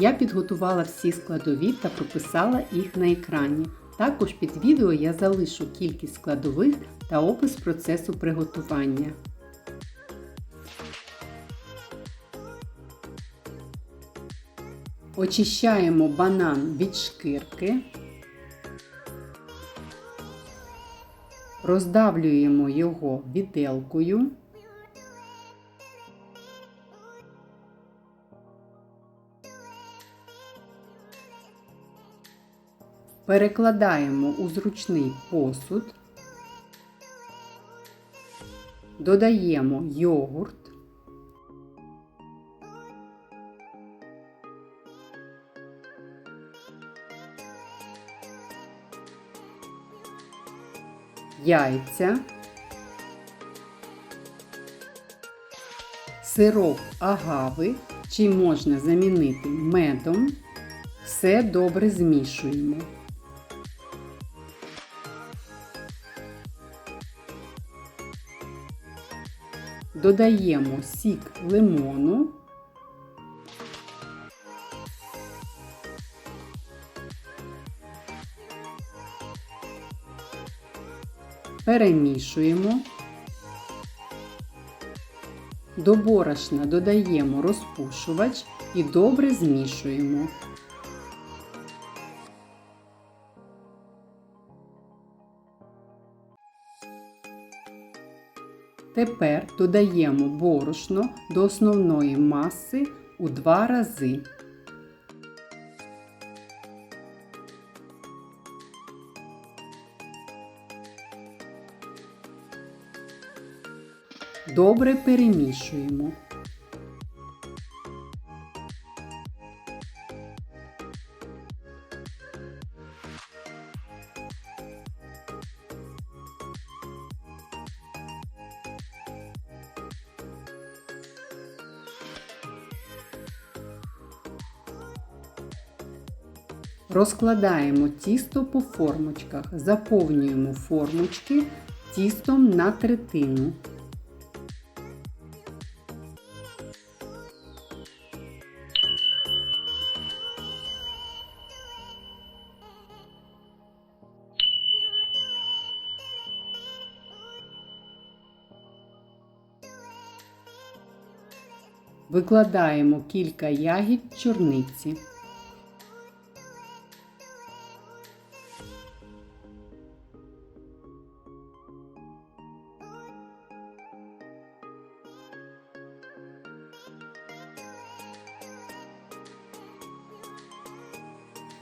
Я підготувала всі складові та прописала їх на екрані. Також під відео я залишу кількість складових та опис процесу приготування. Очищаємо банан від шкірки. Роздавлюємо його віделкою. Перекладаємо у зручний посуд, додаємо йогурт, яйця, сироп агави, чи можна замінити медом. Все добре змішуємо. Додаємо сік лимону. Перемішуємо. До борошна додаємо розпушувач і добре змішуємо. Тепер додаємо борошно до основної маси у два рази. Добре перемішуємо. Розкладаємо тісто по формочках, заповнюємо формочки тістом на третину. Викладаємо кілька ягід чорниці.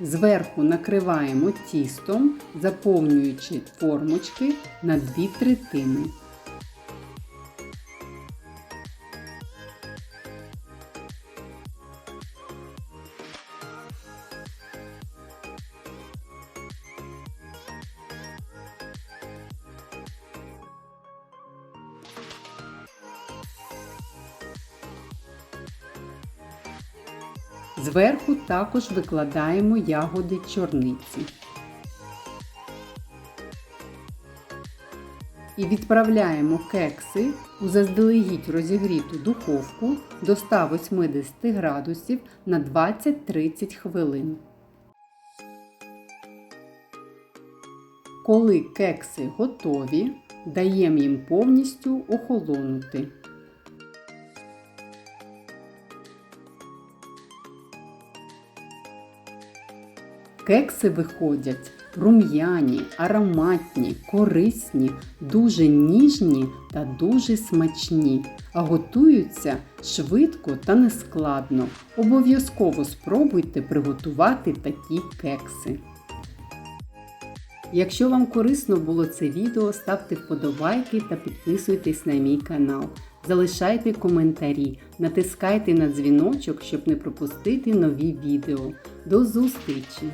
Зверху накриваємо тістом, заповнюючи формочки на дві третини. Зверху також викладаємо ягоди чорниці. І відправляємо кекси у заздалегідь розігріту духовку до 180 градусів на 20-30 хвилин. Коли кекси готові, даємо їм повністю охолонути. Кекси виходять рум'яні, ароматні, корисні, дуже ніжні та дуже смачні, а готуються швидко та нескладно. Обов'язково спробуйте приготувати такі кекси. Якщо вам корисно було це відео, ставте вподобайки та підписуйтесь на мій канал. залишайте коментарі, натискайте на дзвіночок, щоб не пропустити нові відео. До зустрічі!